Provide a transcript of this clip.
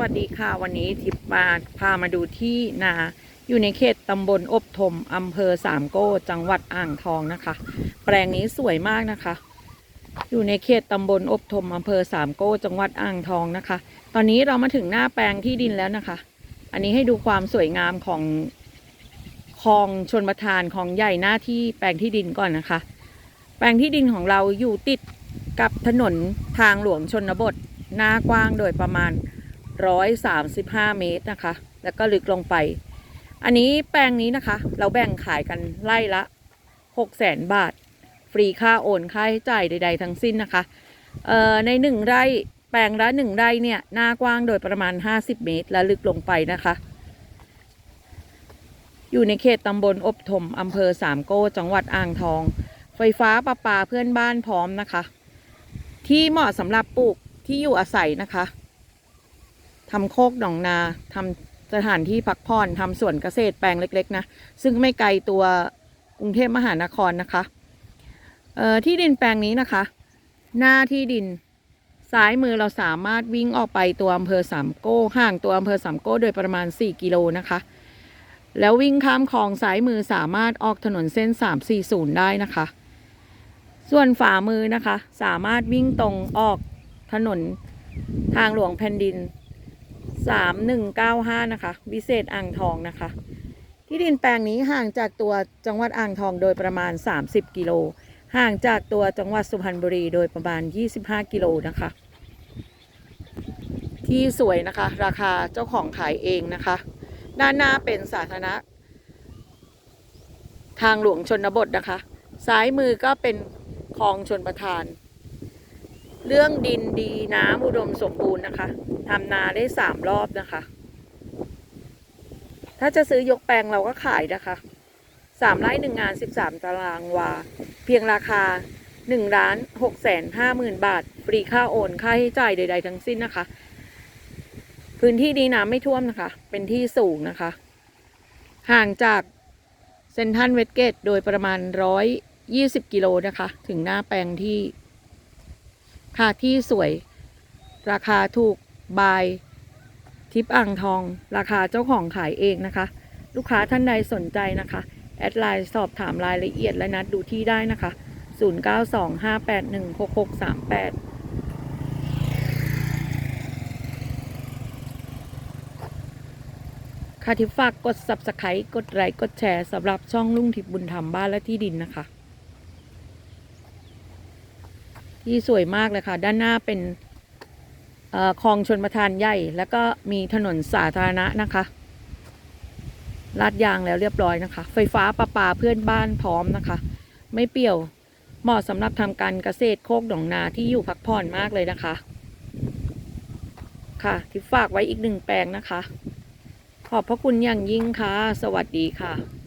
วัสดีค่ะวันนี้ทิพมาพามาดูที่นาอยู่ในเขตตำบลอบทมอำเภอสามโก้ จังหวัดอ่างทองนะคะ แปลงนี้สวยมากนะคะ อยู่ในเขตตำบลอบทมอำเภอสามโก้ จังหวัดอ่างทองนะคะ ตอนนี้เรามาถึงหน้าแปลงที่ดินแล้วนะคะ อันนี้ให้ดูความสวยงามของคลองชนประทานของใหญ่หน้าที่แปลงที่ดินก่อนนะคะ แปลงที่ดินของเราอยู่ติดกับถนนทางหลวงชนบทหน้ากว้างโดยประมาณ 135 เมตรนะคะ แล้วก็ลึกลงไป อันนี้แปลงนี้นะคะ เราแบ่งขายกันไล่ละ6 0 0 0 0 0 บาท ฟรีค่าโอนค่าใช้จ่ายใด ๆ ทั้งสิ้นนะคะเอ่อในหนึ่งไร่แปลงละหนึ่งไร่เนี่ยหน้ากว้างโดยประมาณ 50 เมตรและลึกลงไปนะคะ อยู่ในเขตตำบลอบถมอำเภอสามโก้จังหวัดอ่างทอง ไฟฟ้าประปาเพื่อนบ้านพร้อมนะคะ ที่เหมาะสำหรับปลูกที่อยู่อาศัยนะคะ ทำโคกหนองนาทำสถานที่พักผ่อนทำสวนเกษตรแปลงเล็ก ๆ นะ ซึ่งไม่ไกลตัวกรุงเทพมหานครนะคะที่ดินแปลงนี้นะคะ หน้าที่ดินซ้ายมือเราสามารถวิ่งออกไปตัวอำเภอสามโก้ห่างตัวอำเภอสามโก้โดยประมาณ 4 กิโลนะคะ แล้ววิ่งข้ามคลองซ้ายมือสามารถออกถนนเส้น 340 ได้นะคะ ส่วนฝ่ามือนะคะ สามารถวิ่งตรงออกถนนทางหลวงแผ่นดิน 3195นะคะ วิเศษอ่างทองนะคะ ที่ดินแปลงนี้ห่างจากตัวจังหวัดอ่างทองโดยประมาณ 30 กิโล ห่างจากตัวจังหวัดสุพรรณบุรีโดยประมาณ 25 กิโลนะคะ ที่สวยนะคะ ราคาเจ้าของขายเองนะคะ ด้านหน้าเป็นสาธารณะ ทางหลวงชนบทนะคะ ซ้ายมือก็เป็นคลองชนประทาน เรื่องดินดีน้ำอุดมสมบูรณ์นะคะทำนาได้สามรอบนะคะ ถ้าจะซื้อยกแปลงเราก็ขายนะคะสามไร่หนึ่งงานสิบสามตารางวา เพียงราคาหนึ่งล้านหกแสนห้าหมื่นบาท ฟรีค่าโอนค่าใช้จ่ายใด ๆ ทั้งสิ้นนะคะ พื้นที่นี้น้ำไม่ท่วมนะคะ เป็นที่สูงนะคะ ห่างจากเซนทรันเวสเกตโดยประมาณร้อยยี่สิบกิโลนะคะ ถึงหน้าแปลงที่ ค่ะที่สวย ราคาถูกบายทิปอ่างทอง ราคาเจ้าของขายเองนะคะ ลูกค้าท่านใดสนใจนะคะ แอดไลน์สอบถามรายละเอียดและนัดดูที่ได้นะคะ 0925816638ค่ะทิปฝากกด subscribe กดไลค์กดแชร์สำหรับช่องลุงทิพย์บุญธรรมบ้านและที่ดินนะคะ ที่สวยมากเลยค่ะ ด้านหน้าเป็นอ่อคลองชนประทานใหญ่ แล้วก็มีถนนสาธารณะนะคะลาดยางแล้วเรียบร้อยนะคะ ไฟฟ้าประปาเพื่อนบ้านพร้อมนะคะ ไม่เปี่ยวเหมาะสำหรับทำการเกษตรโคกหนองนาที่อยู่พักผ่อนมากเลยนะคะ ค่ะที่ฝากไว้อีกหนึ่งแปลงนะคะ ขอบพระคุณอย่างยิ่งค่ะ สวัสดีค่ะ